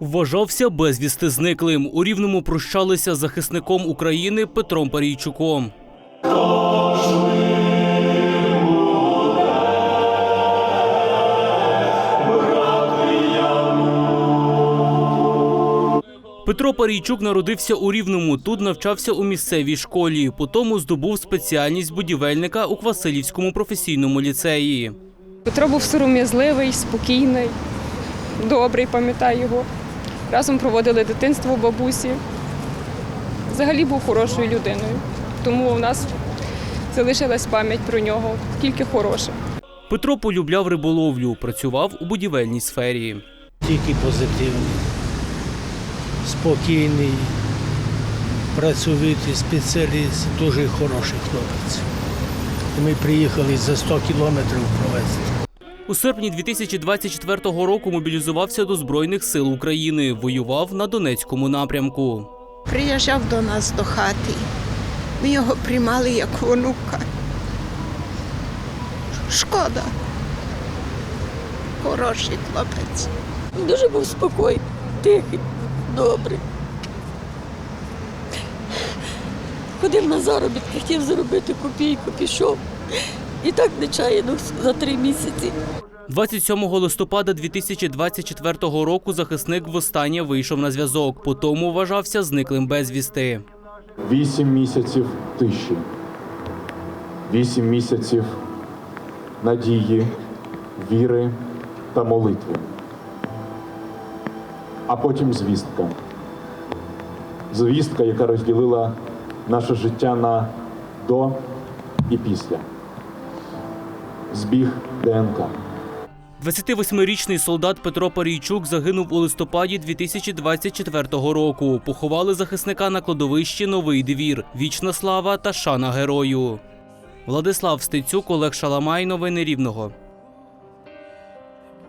Вважався безвісти зниклим. У рівному прощалися з захисником України Петром Парійчуком. Петро Парійчук народився у Рівному. Тут навчався у місцевій школі. Потім здобув спеціальність будівельника у Квасилівському професійному ліцеї. Петро був сором'язливий, спокійний, добрий, пам'ятаю його. Разом проводили дитинство у бабусі. Взагалі був хорошою людиною. Тому у нас залишилась пам'ять про нього, тільки хороша. Петро полюбляв риболовлю, працював у будівельній сфері. Тільки позитивний, спокійний, працьовитий спеціаліст, дуже хороший хлопець. Ми приїхали за 100 кілометрів провести. У серпні 2024 року мобілізувався до Збройних сил України. Воював на Донецькому напрямку. Приїжджав до нас до хати. Ми його приймали як онука. Шкода. Хороший хлопець. Дуже був спокійний, тихий, добрий. Ходив на заробітки, хотів заробити копійку, пішов. І так нечаянно за три місяці. 27 листопада 2024 року захисник востаннє вийшов на зв'язок. Потому вважався зниклим безвісти. Вісім місяців тиші, вісім місяців надії, віри та молитви. А потім звістка. Звістка, яка розділила наше життя на до і після. Збіг ДНК. 28-річний солдат Петро Парійчук загинув у листопаді 2024 року. Поховали захисника на кладовищі Новий двір. Вічна слава та шана герою. Владислав Стецюк, Олег Шаламай. Новини Рівного.